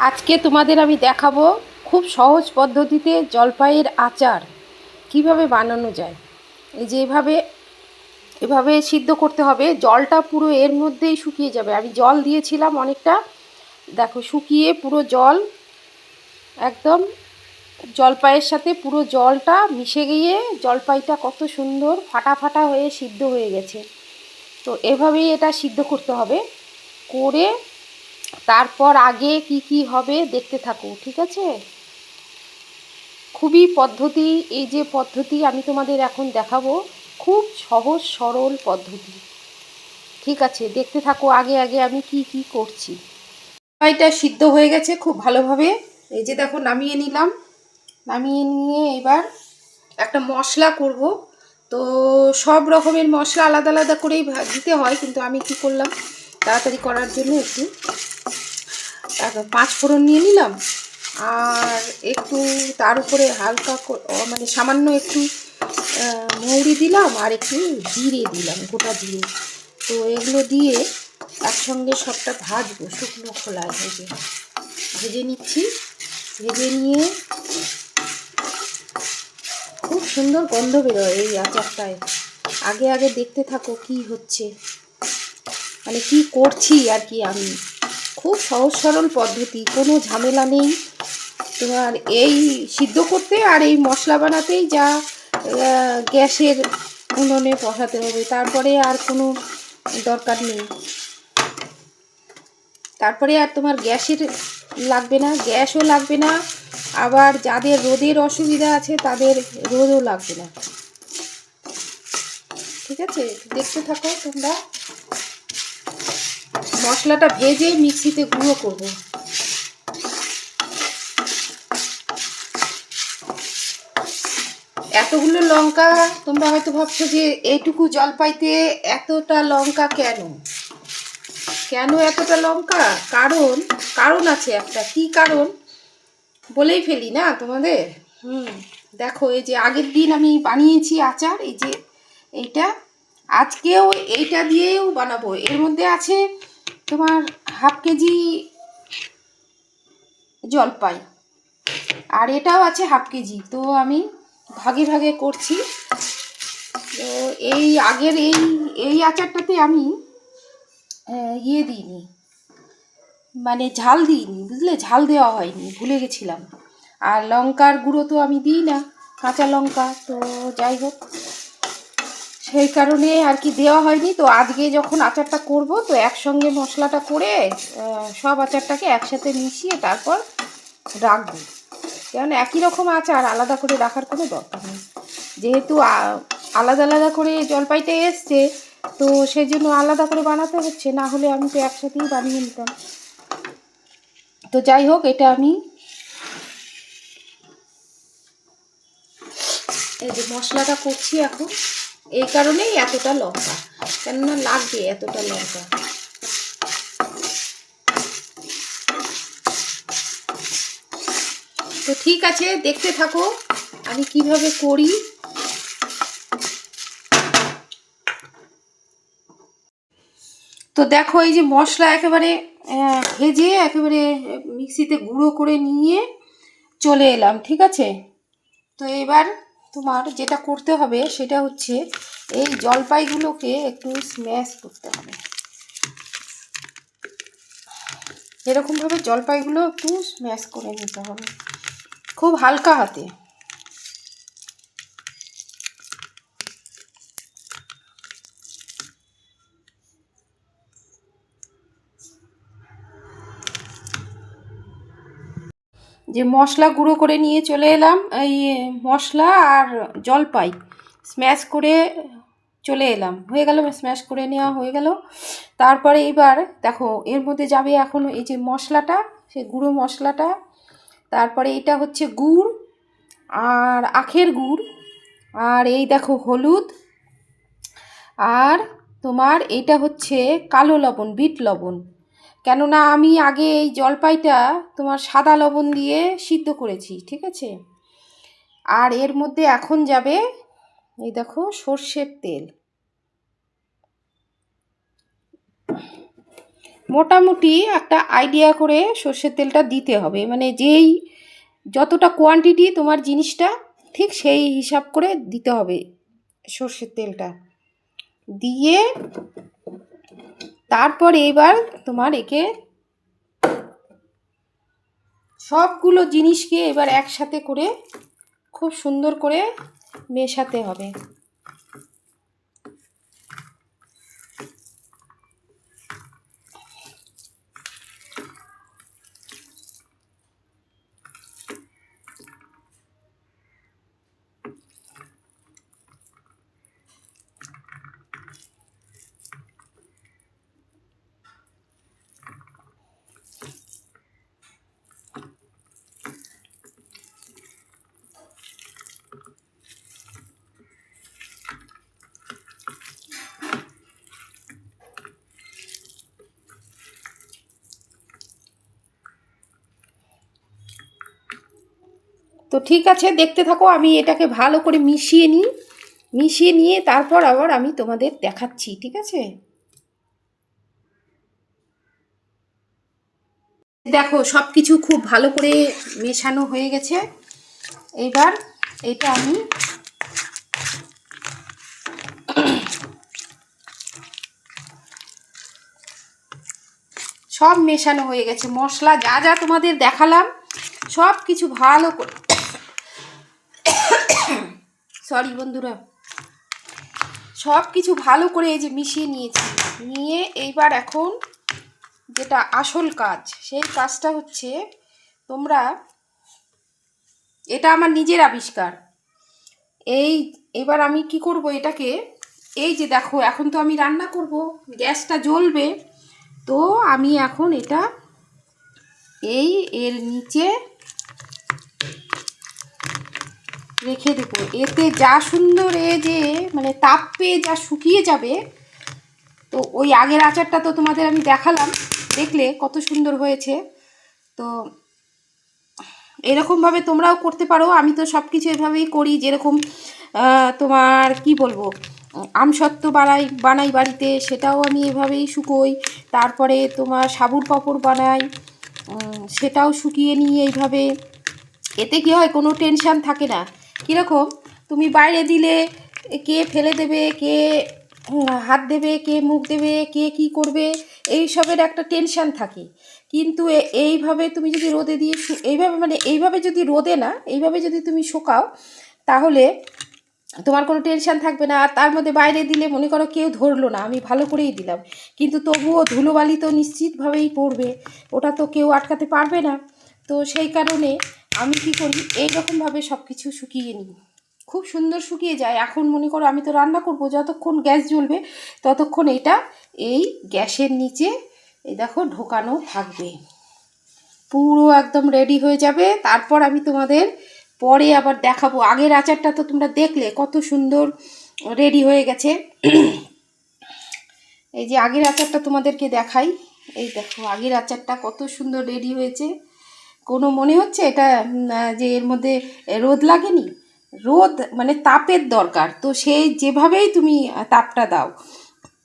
আজকে তোমাদের আমি দেখাবো খুব সহজ পদ্ধতিতে জলপাইয়ের আচার। কীভাবে বানানো যায়? এই যে এভাবে এভাবে সিদ্ধ করতে হবে। জলটা পুরো এর মধ্যেই শুকিয়ে যাবে। আমি জল দিয়েছিলাম অনেকটা। দেখো, শুকিয়ে পুরো জল, একদম জলপাইয়ের সাথে পুরো জলটা মিশে গিয়ে জলপাইটা কত সুন্দর ফাটা ফাটা হয়ে সিদ্ধ হয়ে গেছে। তো এভাবেই এটা সিদ্ধ করতে হবে। করে তারপর আগে কি কি হবে দেখতে থাকো, ঠিক আছে? খুবই পদ্ধতি, এই যে পদ্ধতি আমি তোমাদের এখন দেখাবো, খুব সহজ সরল পদ্ধতি। ঠিক আছে, দেখতে থাকো আগে আগে আমি কি কি করছি। এটা সিদ্ধ হয়ে গেছে খুব ভালোভাবে। এই যে দেখো, নামিয়ে নিলাম। নামিয়ে নিয়ে এবার একটা মশলা করব। তো সব রকমের মশলা আলাদা আলাদা করেই দিতে হয়, কিন্তু আমি কি করলাম, তাড়াতাড়ি করার জন্য একটু পাঁচ ফোড়ন নিয়ে নিলাম। আর একটু তার উপরে হালকা মানে সামান্য একটু মৌরি দিলাম আর একটু জিরে দিলাম, গোটা জিরে। তো এগুলো দিয়ে একসঙ্গে সবটা ভাজবো শুকনো খোলায় ভেজে। ভেজে নিচ্ছি। ভেজে নিয়ে খুব সুন্দর গন্ধ বেরোয় এই আচারটায়। আগে আগে দেখতে থাকো কি হচ্ছে। মানে কি করছি আর কি আমি। খুব সহজ সরল পদ্ধতি, কোনো ঝামেলা নেই। তোমার এই সিদ্ধ করতে আর এই মশলা বানাতেই যা গ্যাসের উনুনে বসাতে হবে, তারপরে আর কোনো দরকার নেই। তারপরে আর তোমার গ্যাসের লাগবে না, গ্যাসও লাগবে না, আবার যাদের রোদের অসুবিধা আছে তাদের রোদও লাগবে না। ঠিক আছে? দেখতে থাকো তোমরা। মশলাটা ভেজে মিক্সিতে গুঁড়ো করব। এতগুলো লঙ্কা, তোমরা হয়তো ভাবছ যে এইটুকু জলপাইতে এতটা লঙ্কা কেন? কেন এতটা লঙ্কা? কারণ কারণ আছে একটা। কি কারণ? বলেই ফেলি না তোমাদের? হুম, দেখো, এই যে আগের দিন আমি বানিয়েছি আচার, এই যে এইটা, আজকেও এইটা দিয়েও বানাবো। এর মধ্যে আছে তোমার হাফ কেজি জলপাই আর এটাও আছে হাফ কেজি। তো আমি ভাগে ভাগে করছি। তো এই আগের এই এই আচারটাতে আমি ইয়ে দিইনি। মানে ঝাল দিইনি, বুঝলে? ঝাল দেওয়া হয়নি, ভুলে গেছিলাম। আর লঙ্কার গুঁড়ো তো আমি দিই না, কাঁচা লঙ্কা। তো যাই হোক। সেই কারণে আর কি দেওয়া হয়নি। তো আজকে যখন আচারটা করব, তো একসঙ্গে মশলাটা করে সব আচারটাকে একসাথে মিশিয়ে তারপর রাখব। কারণ একই রকম আচার, আলাদা করে রাখার কোনো দরকার নেই। যেহেতু আলাদা আলাদা করে জলপাইতে এসছে, তো সেই জন্য আলাদা করে বানাতে হচ্ছে, না হলে আমি তো একসাথেই বানিয়ে নিতাম। তো যাই হোক, এটা আমি এই যে মশলাটা করছি এখন। এই কারণেই এতটা লঙ্কা কেননা লাগবে এতটা লঙ্কা তো ঠিক আছে, দেখতে থাকো আমি কীভাবে করি। তো দেখো, এই যে মশলা একেবারে ভেজে একেবারে মিক্সিতে গুঁড়ো করে নিয়ে চলে এলাম, ঠিক আছে? তো এবার তোমার যেটা করতে হবে সেটা হচ্ছে এই জলপাইগুলোকে একটু স্ম্যাশ করতে হবে। এরকমভাবে জলপাইগুলো একটু স্ম্যাশ করে নিতে হবে। খুব হালকা হাতে। যে মশলা গুঁড়ো করে নিয়ে চলে এলাম, এই মশলা আর জলপাই স্ম্যাশ করে চলে এলাম। হয়ে গেল স্ম্যাশ করে নেওয়া হয়ে গেল। তারপরে এবার দেখো, এর মধ্যে যাবে এখন এই যে মশলাটা সে গুঁড়ো মশলাটা। তারপরে এটা হচ্ছে গুড় আর আখের গুড়। আর এই দেখো হলুদ। আর তোমার এইটা হচ্ছে কালো লবণ, বিট লবণ। কেননা আমি আগে এই জলপাইটা তোমার সাদা লবণ দিয়ে সিদ্ধ করেছি, ঠিক আছে? আর এর মধ্যে এখন যাবে, এই দেখো, সর্ষের তেল। মোটামুটি একটা আইডিয়া করে সর্ষের তেলটা দিতে হবে মানে যেই যতটা কোয়ান্টিটি তোমার জিনিসটা, ঠিক সেই হিসাব করে দিতে হবে সর্ষের তেলটা। দিয়ে তারপর এইবার তোমার একে সবগুলো জিনিসকে এবার একসাথে করে খুব সুন্দর করে মেশাতে হবে। তো ঠিক আছে, দেখতে থাকো, আমি এটাকে ভালো করে মিশিয়ে নিই। মিশিয়ে নিয়ে তারপর আবার আমি তোমাদের দেখাচ্ছি, ঠিক আছে? দেখো সব কিছু খুব ভালো করে মেশানো হয়ে গেছে। এবার এটা আমি সব মেশানো হয়ে গেছে। মশলা যা যা তোমাদের দেখালাম সব কিছু ভালো করে সরি বন্ধুরা। সব কিছু ভালো করে এই যে মিশিয়ে নিয়েছি। নিয়ে এইবার এখন যেটা আসল কাজ, সেই কাজটা হচ্ছে তোমরা, এটা আমার নিজের আবিষ্কার। এই, এবার আমি কি করব এটাকে, এই যে দেখো, এখন তো আমি রান্না করব, গ্যাসটা জ্বলবে। তো আমি এখন এটা, এই এর নিচে রেখে দেবো। এতে যা সুন্দর এ যে মানে তাপ পেয়ে যা শুকিয়ে যাবে, তো ওই আগের আচারটা তো তোমাদের আমি দেখালাম, দেখলে কত সুন্দর হয়েছে। তো এরকমভাবে তোমরাও করতে পারো, আমি তো সব কিছু এভাবেই করি, যেরকম তোমার কি বলব, আমসত্ত্ব বানাই বানাই বাড়িতে, সেটাও আমি এভাবেই শুকোই। তারপরে তোমার সাবুর পাপড় বানাই সেটাও শুকিয়ে নিই এইভাবে। এতে কি হয়, কোনো টেনশান থাকে না। কীরকম? তুমি বাইরে দিলে, কে ফেলে দেবে, কে হাত দেবে, কে মুখ দেবে, কে কি করবে এই সবের একটা টেনশান থাকে। কিন্তু এইভাবে তুমি যদি রোদে দিয়ে এইভাবে মানে এইভাবে যদি রোদে না, এইভাবে যদি তুমি শোকাও, তাহলে তোমার কোনো টেনশান থাকবে না। আর তার মধ্যে বাইরে দিলে মনে করো কেউ ধরলো না, আমি ভালো করেই দিলাম। কিন্তু তবুও ধুলোবালি তো নিশ্চিতভাবেই পড়বে, ওটা তো কেউ আটকাতে পারবে না। তো সেই কারণে আমি কি করি? এইরকমভাবে সব কিছু শুকিয়ে নিই। খুব সুন্দর শুকিয়ে যায়। এখন মনে করো আমি তো রান্না করব, যতক্ষণ গ্যাস জ্বলবে ততক্ষণ এটা এই গ্যাসের নিচে এই দেখো ঢোকানো থাকবে। পুরো একদম রেডি হয়ে যাবে। তারপর আমি তোমাদের পরে আবার দেখাবো। আগের আচারটা তো তোমরা দেখলে, কত সুন্দর রেডি হয়ে গেছে। এই যে আগের আচারটা তোমাদেরকে দেখাই। এই দেখো আগের আচারটা কত সুন্দর রেডি হয়েছে। কোনো মনে হচ্ছে? এটা যে এর মধ্যে রোদ লাগেনি? রোদ মানে তাপের দরকার। তো সেই যেভাবেই তুমি তাপটা দাও।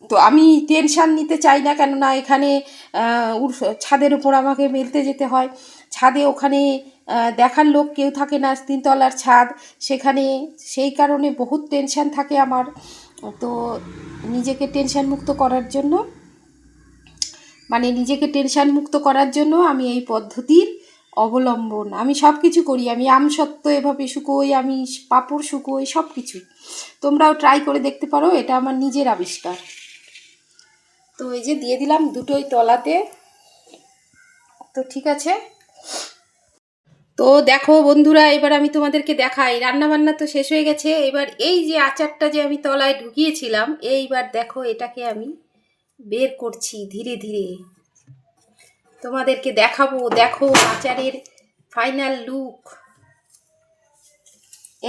তো আমি টেনশান নিতে চাই না, কেননা এখানে ছাদের উপর আমাকে মেলতে যেতে হয়। ছাদে ওখানে দেখার লোক কেউ থাকে না, তিনতলার ছাদ। সেখানে সেই কারণে বহুত টেনশান থাকে আমার। তো নিজেকে টেনশান মুক্ত করার জন্য মানে নিজেকে টেনশান মুক্ত করার জন্য আমি এই পদ্ধতির অবলম্বন, আমি সব কিছু করি, আমি আমসত্ত্ব এভাবে শুকোই, আমি পাঁপড় শুকোই সব কিছু তোমরাও ট্রাই করে দেখতে পারো, এটা আমার নিজের আবিষ্কার। তো এই যে দিয়ে দিলাম দুটোই তলাতে। তো ঠিক আছে। তো দেখো বন্ধুরা, এবার আমি তোমাদেরকে দেখাই। রান্না বান্না তো শেষ হয়ে গেছে। এবার এই যে আচারটা যে আমি তলায় ঢুকিয়েছিলাম, এইবার দেখো এটাকে আমি বের করছি ধীরে ধীরে। তোমাদেরকে দেখাবো, দেখো আচারের ফাইনাল লুক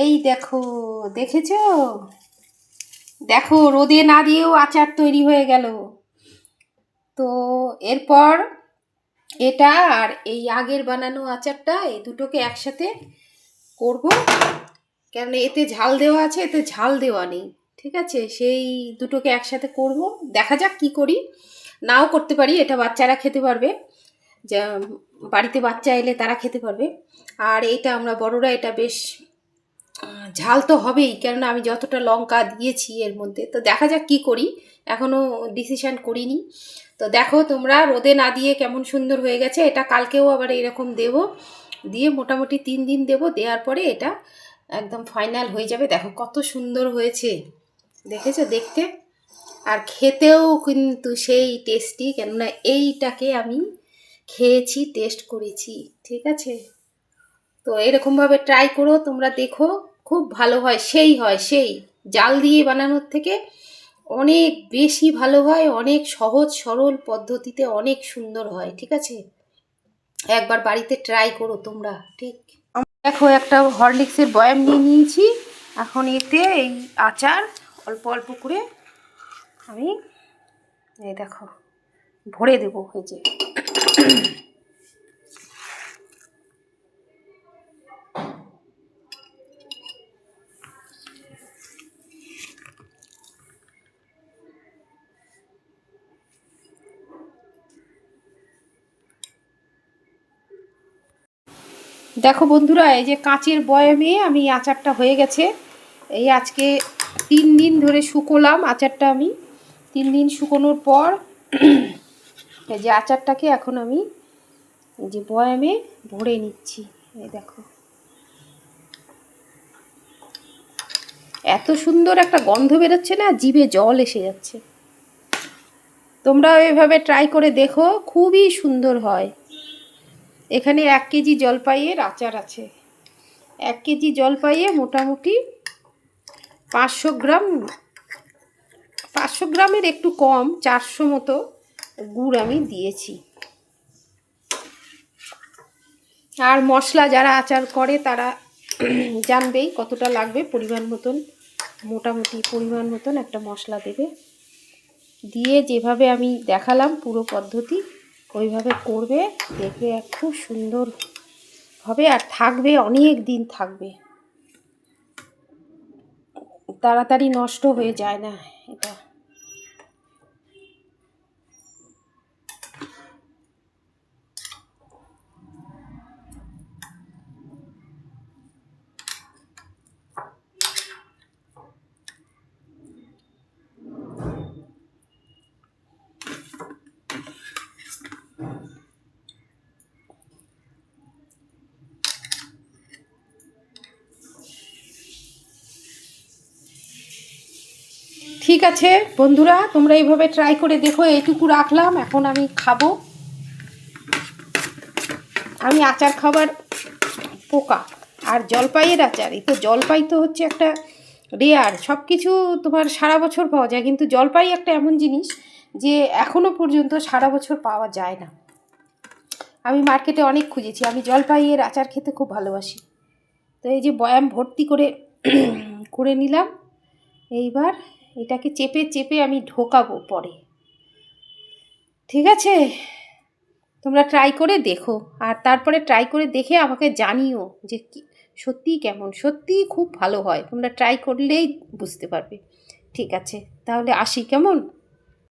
এই দেখো, দেখেছ? দেখো, রোদে না দিয়েও আচার তৈরি হয়ে গেল। তো এরপর এটা আর এই আগের বানানো আচারটা, এই দুটোকে একসাথে করব। কেন এতে ঝাল দেওয়া আছে, এতে ঝাল দেওয়া নেই, ঠিক আছে? সেই দুটোকে একসাথে করব। দেখা যাক কি করি। নাও করতে পারি, এটা বাচ্চারা খেতে পারবে। যা বাড়িতে বাচ্চা এলে তারা খেতে পারবে। আর এইটা আমরা বড়রা এটা বেশ ঝাল তো হবেই, কেননা আমি যতটা লঙ্কা দিয়েছি এর মধ্যে। তো দেখা যাক কি করি এখনও ডিসিশান করিনি। তো দেখো তোমরা, রোদে না দিয়ে কেমন সুন্দর হয়ে গেছে, এটা কালকেও আবার এরকম দেব। দিয়ে মোটামুটি তিন দিন দেব, দেওয়ার পরে এটা একদম ফাইনাল হয়ে যাবে। দেখো কত সুন্দর হয়েছে, দেখেছ দেখতে? আর খেতেও কিন্তু সেই টেস্টি কেননা এইটাকে আমি খেয়েছি টেস্ট করেছি, ঠিক আছে? তো এরকমভাবে ট্রাই করো, তোমরা দেখো, খুব ভালো হয়, সেই হয়, সেই। জাল দিয়ে বানানোর থেকে অনেক বেশি ভালো হয়, অনেক সহজ, সরল পদ্ধতিতে অনেক সুন্দর হয়, ঠিক আছে? একবার বাড়িতে ট্রাই করো তোমরা, ঠিক? দেখো, একটা হরলিক্সের বয়াম নিয়ে নিয়েছি। এখন এতে এই আচার অল্প অল্প করে আমি এই দেখো ভরে দেবো এই যে। দেখো বন্ধুরা, এই যে কাঁচের বয়ামে আমি আচারটা হয়ে গেছে। এই আজকে তিন দিন ধরে শুকোলাম আচারটা আমি। তিন দিন শুকোনোর পর এই যে আচারটাকে এখন আমি যে বয়ামে ভরে নিচ্ছি, এই দেখো। এত সুন্দর একটা গন্ধ বেরোচ্ছে না, জিভে জল এসে যাচ্ছে। তোমরাও এভাবে ট্রাই করে দেখো, খুবই সুন্দর হয়। এখানে এক কেজি জলপাইয়ের আচার আছে। এক কেজি জলপাইয়ে মোটামুটি পাঁচশো গ্রাম, পাঁচশো গ্রামের একটু কম, চারশো মতো গুড় আমি দিয়েছি। আর মশলা যারা আচার করে তারা জানবেই কতটা লাগবে। পরিমাণ মতন, মোটামুটি পরিমাণ মতন একটা মশলা দেবে। দিয়ে যেভাবে আমি দেখালাম পুরো পদ্ধতি, ওইভাবে করবে, দেখবে খুব সুন্দর হবে আর থাকবে, অনেক দিন থাকবে। তাড়াতাড়ি নষ্ট হয়ে যায় না এটা। ঠিক আছে, বন্ধুরা, তোমরা এইভাবে ট্রাই করে দেখো, এইটুকু রাখলাম, এখন আমি খাব। আমি আচার খাবার পোকা আর জলপাইয়ের আচার, এই তো জলপাই তো হচ্ছে একটা রেয়ার সব কিছু তোমার সারা বছর পাওয়া যায়, কিন্তু জলপাই একটা এমন জিনিস যে এখনও পর্যন্ত সারা বছর পাওয়া যায় না। আমি মার্কেটে অনেক খুঁজেছি, আমি জলপাইয়ের আচার খেতে খুব ভালোবাসি। তো এই যে বয়াম ভর্তি করে করে নিলাম, এইবার এটাকে চেপে চেপে আমি ঢোকাবো পরে। ঠিক আছে, তোমরা ট্রাই করে দেখো। আর তারপরে ট্রাই করে দেখে আমাকে জানিও যে সত্যিই কেমন? সত্যিই খুব ভালো হয়। তোমরা ট্রাই করলেই বুঝতে পারবে। ঠিক আছে, তাহলে আসি কেমন?